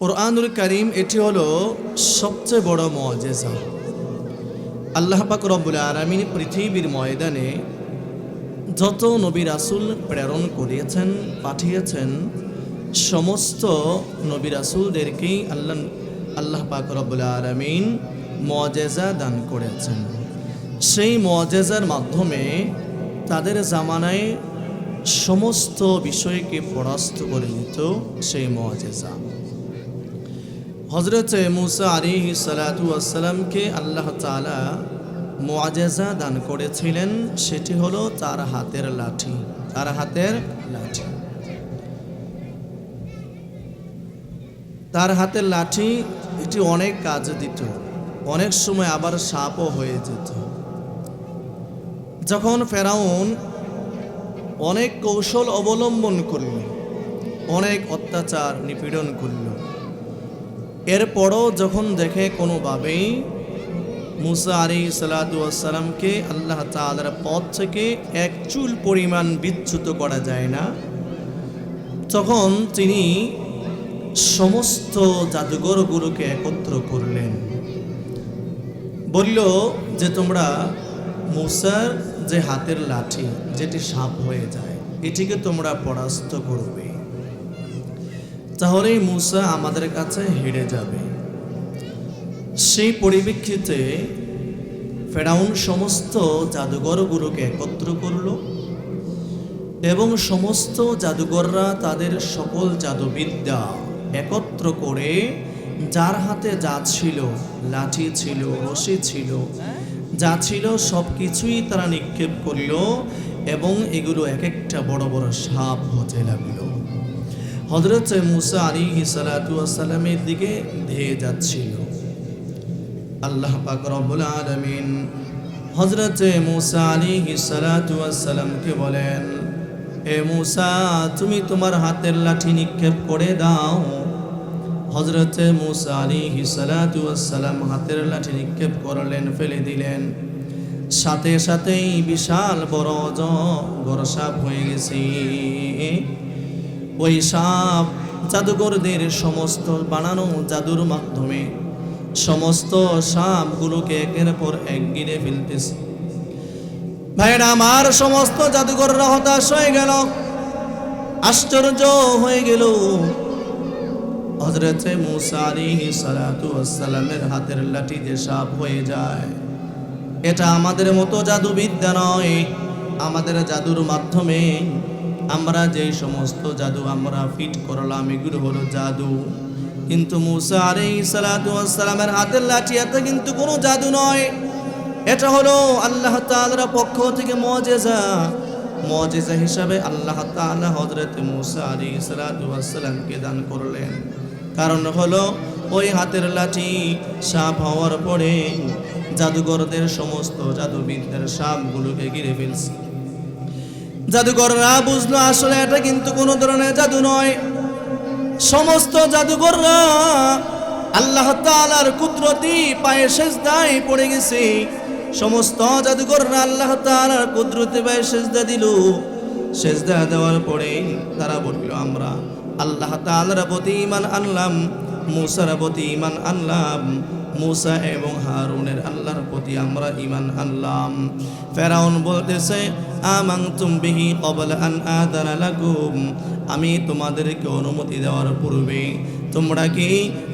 কোরআনুল করিম, এটি হলো সবচেয়ে বড় মজেজা। আল্লাহ পাক রব্বুল আলমিন পৃথিবীর ময়দানে যত নবী রাসুল প্রেরণ করিয়েছেন, পাঠিয়েছেন, সমস্ত নবী রাসুলদেরকেই আল্লাহ আল্লাহ পাক রব্বুল আলমিন মজেজা দান করেছেন। সেই মজেজার মাধ্যমে তাদের জামানায় সমস্ত বিষয়কে পরাস্ত করে দিত সেই মজেজা। হজরত মুসা আলী সালাতামকে আল্লাহ তালা মোয়াজেজা দান করেছিলেন। সেটি হলো তার হাতের লাঠি। তার হাতের লাঠি। তার হাতের লাঠি, এটি অনেক কাজ দিত। অনেক সময় আবার সাপও হয়ে যেত। যখন ফেরাউন অনেক কৌশল অবলম্বন করল, অনেক অত্যাচার নিপীড়ন করল এরপরও যখন দেখে কোনোভাবেই মুসা আলী সালাতামকে আল্লাহ তালার পথ থেকে এক চুল পরিমাণ বিচ্যুত করা যায় না, তখন তিনি সমস্ত জাদুঘরগুলোকে একত্র করলেন। বলল যে তোমরা মুসার যে হাতের লাঠি, যেটি সাপ হয়ে যায়, এটিকে তোমরা পরাস্ত করবে। তাহলেই মুসা আমাদের কাছে হেরে যাবে। সেই পরিপ্রেক্ষিতে ফেরাউন সমস্ত জাদুঘরগুলোকে একত্র করল এবং সমস্ত জাদুঘররা তাদের সকল জাদুবিদ্যা একত্র করে যার হাতে যা ছিল, লাঠি ছিল, রশি ছিল, যা ছিল সব কিছুই তারা নিক্ষেপ করল এবং এগুলো এক একটা বড় বড় সাপ হতে লাগল। হজরত মুসা আলী সালাতামের দিকে ধেয়ে যাচ্ছিল। আল্লাহ পাক রব্বুল আলমিন হজরত মুসা আলী সালাতামকে বলেন, এ মুসা, তুমি তোমার হাতের লাঠি নিক্ষেপ করে দাও। হজরত মুসা আলী সালাতাম হাতের লাঠি নিক্ষেপ করলেন, ফেলে দিলেন। সাথে সাথেই বিশাল বড় বড় সাপ হয়ে গেছে। ওই সাপ জাদুঘরদের সমস্ত বানানো জাদুর মাধ্যমে সমস্ত সাপগুলোকে একের পর এক গিরে ফেলতেছে। ভাইরা আমার সমস্ত জাদুঘররা হতাশ হয়ে গেল, আশ্চর্য হয়ে গেল। হজরতে মুসা আলাইহি সালাতু ওয়াসসালামের হাতের লাঠি যে সাপ হয়ে যায়। এটা আমাদের মতো জাদুবিদ্যা নয়, আমাদের জাদুর মাধ্যমে আমরা যে সমস্ত জাদু আমরা ফিট করলাম, এগুলো হলো জাদু। কিন্তু মুসা আলাই সালাতামের হাতের লাঠি এতে কিন্তু কোনো জাদু নয়। এটা হলো আল্লাহ তালার পক্ষ থেকে মজেজা। মজেজা হিসাবে আল্লাহ তালা হজরত মুসা আলী সালাতামকে দান করলেন। কারণ হলো ওই হাতের লাঠি সাপ হওয়ার পরে জাদুঘরদের সমস্ত জাদুবিদদের সাপগুলোকে ঘিরে ফেলছে। জাদুঘররা বুঝলো আসলে এটা কিন্তু কোনো ধরনের জাদু নয়। সমস্ত জাদুঘররা আল্লাহ তালার কুদরতি পায়ে সেজদায় পড়ে গেছে। সমস্ত জাদুঘররা আল্লাহ তালার কুদরতি পায়ে সেজদা দিল। সেজদা দেওয়ার পরে তারা বলল, আমরা আল্লাহ তালার প্রতি ইমান আনলাম, মুসার প্রতি ইমান আনলাম, মুসা এবং হারুনের আল্লাহর প্রতি আমরা ইমান আনলাম। ফেরাউন বলতেছে আমাং বিহি কবল আন আদানা লাগুম আমি তোমাদেরকে অনুমতি দেওয়ার পূর্বে তোমরা কি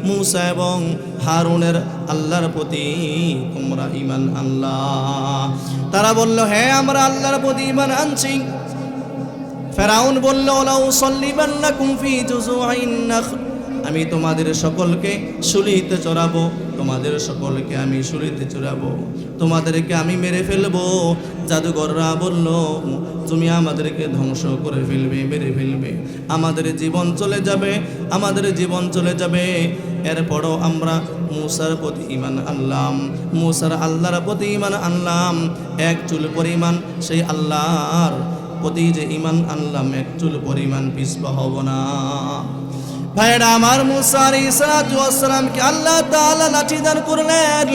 মুসা এবং হারুনের আল্লাহর প্রতি তোমরা ইমান আল্লাহ তারা বলল হ্যাঁ আমরা আল্লাহর প্রতি ইমান আনছি। ফেরাউন বলল লাউ সল্লিবান্নাকুম ফি জুজুআইন নাখল। আমি তোমাদের সকলকে শুলিতে চড়াবো। তোমাদের সকলকে আমি শুলিতে চড়াবো। তোমাদেরকে আমি মেরে ফেলব। জাদুঘররা বলল, তুমি আমাদেরকে ধ্বংস করে ফেলবে, মেরে ফেলবে। আমাদের জীবন চলে যাবে, আমাদের জীবন চলে যাবে। এরপরও আমরা মুসার প্রতি ইমান আনলাম। মুসার আল্লাহর প্রতি ইমান আনলাম। এক চুল পরিমাণ সেই আল্লাহর প্রতি যে ইমান আনলাম, এক চুল পরিমাণ পিসপা হব না। ভাইরা আমার মুসার ইসালামকে আল্লাহ তাআলা লাঠি দান করলেন।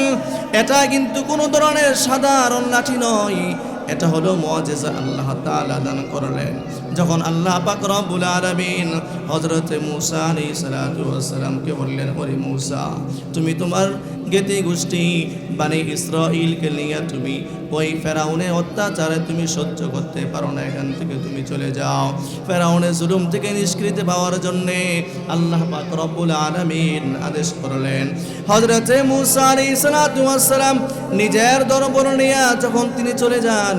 এটা কিন্তু কোনো ধরনের সাধারণ লাঠি নয়। এটা হলো মজেজা আল্লাহ তাআলা দান করলেন। যখন আল্লাহ পাক রব্বুল আলামিন হযরতে মূসা আলাইহিস সালাতু ওয়াস সালামকে বললেন, ওরে মূসা, তুমি তোমার গেতি গোষ্ঠী বানি ইসরাইলকে নিয়ে তুমি ওই ফেরাউনের অত্যাচারে তুমি সহ্য করতে পারো না, এখান থেকে তুমি চলে যাও। ফেরাউনের জুলুম থেকে নিষ্কৃতি পাওয়ার জন্যে আল্লাহ পাক রব্বুল আলামিন আদেশ করলেন, হযরতে মূসা আলাইহিস সালাতু ওয়াস সালাম নিজের দরবার নিয়ে যখন তিনি চলে যান,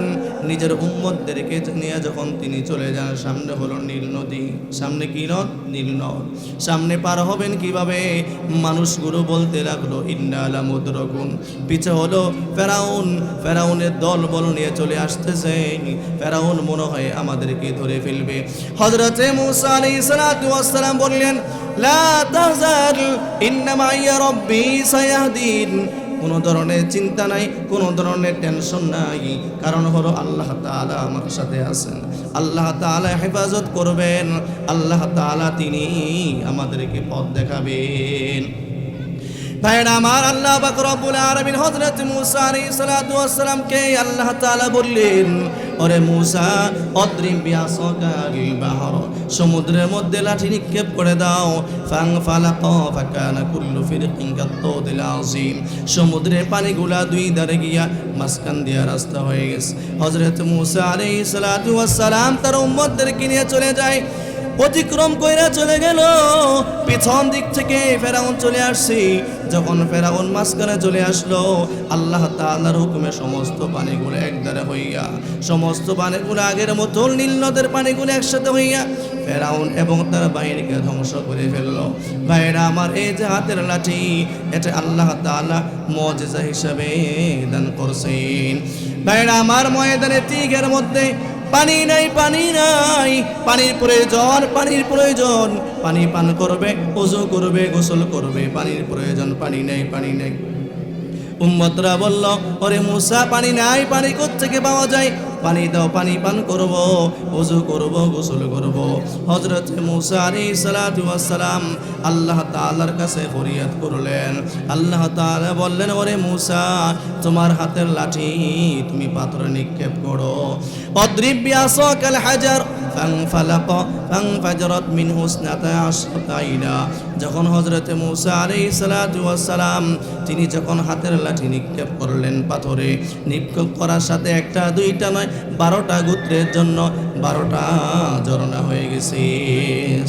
নিজের উম্মতদেরকে নিয়ে যখন তিনি চলে যান সামনে হলো নীল নদী, সামনে কি নদ? নীল নদ। সামনে পার হবেন কীভাবে? মানুষগুলো বলতে লাগল ইন্নালা মুদ্রগুন পিছে হলো ফেরাউন। ফেরাউনের দল বল নিয়ে চলে আসতেছে। ফেরাউন মনে হয় আমাদেরকে ধরে ফেলবে। হজরতে মুসা সালাম বললেন, লা তাহজান ইন্নামা ইয়া রব্বি সায়াহদিন। কোনো ধরনের চিন্তা নাই, কোনো ধরনের টেনশন নাই। কারণ হলো আল্লাহ তালা আমার সাথে আছেন। আল্লাহ তালা হেফাজত করবেন। আল্লাহ তালা তিনি আমাদেরকে পথ দেখাবেন। ভাইরা আমার আল্লাহ পাক রব্বুল আলামিন হযরত মূসা আলাইহিস সালাতু ওয়াস সালামকে আল্লাহ তাআলা বললেন, ওরে মূসা অদ্রিম বিয়াসাকাল বাহর, সমুদ্রের মধ্যে লাঠি নিক্ষেপ করে দাও। ফাং ফালাক ফাকানা কুল্লু ফিরকিন কাত্তাউদিল আযীম। সমুদ্রের পানিগুলা দুই ধারে গিয়া মাঝখান দিয়া রাস্তা হয়ে গেছে। হযরত মূসা আলাইহিস সালাতু ওয়াস সালাম তার উম্মতদেরকে নিয়ে চলে যায়। অতিক্রম কইরা চলে গেল। পিছন দিক থেকে ফেরাউন চলে আসছি। যখন ফেরাউন মাঝখানে চলে আসলো, আল্লাহ তাআলার হুকুমে সমস্ত পানিগুলো একদারে হইয়া, সমস্ত পানিগুলো আগের মতো নীল নদের পানিগুলো একসাথে হইয়া ফেরাউন এবং তার বাহিনীকে ধ্বংস করে ফেলল। ভাইরা, আমার এই যে হাতের লাঠি, এটা আল্লাহ তাআলা মজেজা হিসাবে দান করছেন। ভাইরা, আমার ময়দানে তীঘের মধ্যে পানি নাই পানি নাই। পানির প্রয়োজন পানির প্রয়োজন। পানি পান করবে ওজু করবে, গোসল করবে। পানির প্রয়োজন, পানি নাই পানি নাই। উম্মতরা বলল, ওরে মুসা, পানি নাই, পানি থেকে পাওয়া যায়? পানি দাও, পানি পান করব ওযু করব, গোসল করব। হযরত মুসা ওয়াস সালাম আল্লাহ তাআলার কাছে ফরিয়াদ করলেন। আল্লাহ তাআলা বললেন, ওরে মুসা, তোমার হাতের লাঠি তুমি পাথরে নিক্ষেপ করো। অদ্রিব বিয়াসাকাল হাজার, ফানফালাক, ফানফাজরাত মিনহু ইসনাতা আশরাতা আইনা যখন হযরতে মুসা ওয়াস সালাম, তিনি যখন হাতের লাঠি নিক্ষেপ করলেন পাথরে, নিক্ষেপ করার সাথে একটা, দুইটা নয় বারোটা গোত্রের জন্য বারোটা ঝরনা হয়ে গেছে।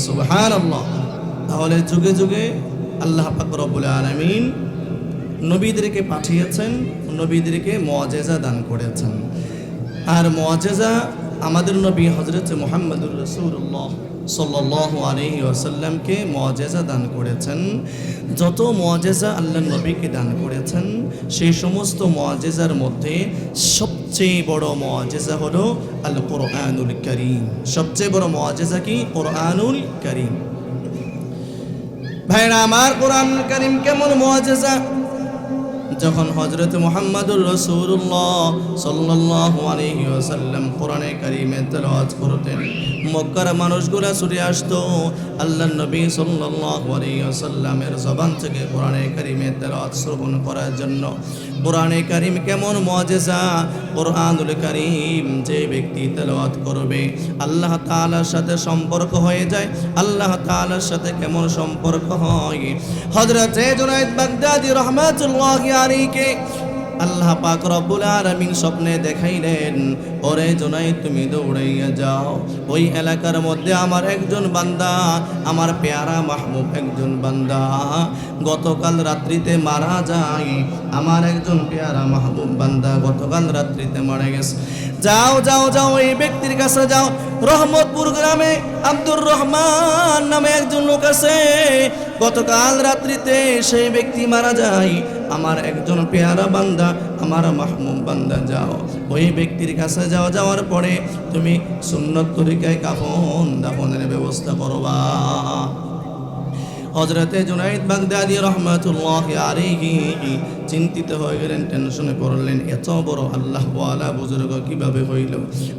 সুবহানাল্লাহ। তাহলে যুগে যুগে আল্লাহ পাক রব্বুল আলামিন নবীদেরকে পাঠিয়েছেন, নবীদেরকে মজেজা দান করেছেন। আর মজেজা আমাদের নবী হজরত মোহাম্মদুর রসুল্লাহ আসাল্লামকে মজেজা দান করেছেন। যত মজেজা আল্লাহ নবীকে দান করেছেন, সেই সমস্ত মজেজার মধ্যে সবচেয়ে বড় মজেজা হলো আল কোরআনুল করিম। সবচেয়ে বড় মজেজা কি? কোরআনুল করিম। ভাইরা, আমার কোরআন করিম কেমন মজেজা যখন হজরত মোহাম্মদুর রসুল্লাহ সাল্লাহ আলহি ওসাল্লাম কোরআনে তেলাওয়াত করতেন, মক্কার মানুষগুলা ছুটে আসতো আল্লাহ নবী ওসাল্লামের জবান থেকে কোরআনে কারিমে তেলাওয়াত শ্রবণ করার জন্য। কোরআনে কারিম কেমন মজেজা? কোরআনুল কারিম যে ব্যক্তি তেলাওয়াত করবে, আল্লাহ তাআলার সাথে সম্পর্ক হয়ে যায়। আল্লাহ তাআলার সাথে কেমন সম্পর্ক হয়? হযরতে জুনাইদ বাগদাদি রাহমাতুল্লাহি আলাইহি আল্লাহ পাক রব্বুল আলামিন স্বপ্নে দেখাইলেন ওরে জোনাই তুমি দৌড়াইয়া যাও। ওই এলাকার মধ্যে আমার একজন বান্দা, আমার পেয়ারা মাহবুব একজন বান্দা। গতকাল রাত্রিতে মারা যায় আমার একজন পেয়ারা মাহবুব বান্দা, গতকাল রাত্রিতে মারা গেছে। যাও যাও যাও, এই ব্যক্তির কাছে যাও। রহমতপুর গ্রামে আব্দুর রহমান নামে একজন লোক আছে। গতকাল রাত্রিতে সেই ব্যক্তি মারা যায়। আমার একজন পেয়ারা বান্দা, আমার মাহমুম বান্দা, যাও। ওই ব্যক্তির কাছে যাওয়া যাওয়ার পরে তুমি সুন্নত তরিকায় কাফন দাফনের ব্যবস্থা করবা। হজরতে জুনাইদ বাগদাদি রহমাতুল্লাহ আলাইহি চিন্তিত হয়ে গেলেন, টেনশনে পড়লেন, এত বড় আল্লাহ ওয়ালা বুজুর্গ কীভাবে হইল?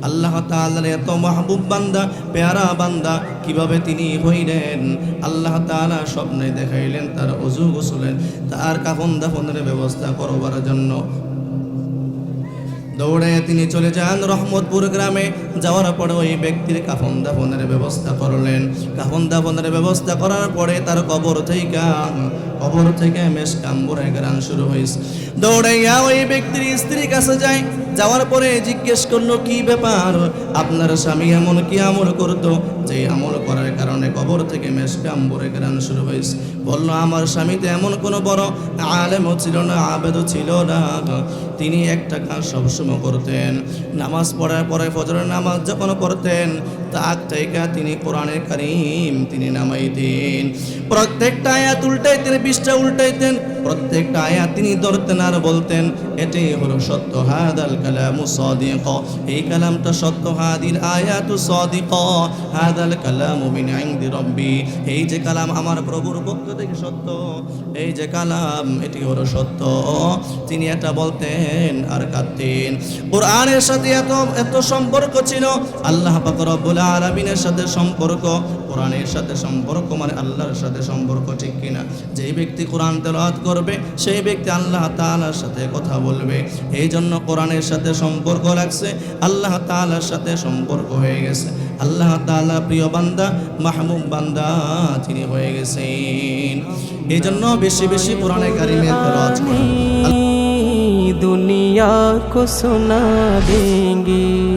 আল্লাহ তাআলার এত মাহবুব বান্দা, পেয়ারা বান্দা কীভাবে তিনি হইলেন? আল্লাহ তাআলা স্বপ্নে দেখাইলেন, তার অজু গোসলেন তার কাফন দাফনের ব্যবস্থা করবার জন্য দৌড়ে তিনি চলে যান রহমতপুর গ্রামে। যাওয়ার পরে ওই ব্যক্তির কাফন দাফনের ব্যবস্থা করলেন। কাফন দাফনের ব্যবস্থা করার পরে তার কবর থেকে কবর থেকে মেশ কাম্বুরে গান শুরু হয়েছে দৌড়াইয়া ওই ব্যক্তির স্ত্রীর কাছে যায় যাওয়ার পরে জিজ্ঞেস করল, কি ব্যাপার? আপনার স্বামী এমন কি আমল করতো যে আমল করার কারণে কবর থেকে মেশ কাম্বুরে গান শুরু হয়েছে বলল, আমার স্বামী তো এমন কোনো বড় আলেমও ছিল না, আবেদও ছিল না। তিনি একটা কাজ সবসময় করতেন নামাজ পড়ার পরে ফজরের নামাজ যখন পড়তেন তাক তিনি কোরআনের করিম, তিনি নামাইতেন প্রত্যেকটা আয়াত উল্টাইতেন বিশটা উল্টাইতেন, প্রত্যেকটা আয়াত তিনি ধরতেন আর বলতেন, এটাই হলো সত্য, হাদাল কালামু সাদিক। এই কালামটা সত্য, হাদিল আয়াতু সাদিক। হাদাল কালামু মিন ইনদি রব্বি। এই যে কালাম আমার প্রভুর পক্ষ থেকে সত্য, এই যে কালাম এটি হলো সত্য। তিনি এটা বলতেন আর কাঁদতেন। কোরআনের সাথে এত এত সম্পর্ক ছিল, আল্লাহ পাক রব্বুল আলামিনের সাথে সম্পর্ক কোরআনের সাথে সম্পর্ক মানে আল্লাহর সাথে সম্পর্ক ঠিক কিনা যেই ব্যক্তি কোরআন তেলাওয়াত করবে সেই ব্যক্তি আল্লাহ তাআলার সাথে কথা বলবে এই জন্য কোরআনের সাথে সম্পর্ক রাখছে আল্লাহ তাআলার সাথে সম্পর্ক হয়ে গেছে আল্লাহ তাআলা প্রিয় বান্দা মাহমুব বান্দা তিনি হয়ে গেছেন এই জন্য বেশি বেশি কোরআনে কারিমের তেলাওয়াত করুন दुनिया को सुना देंगे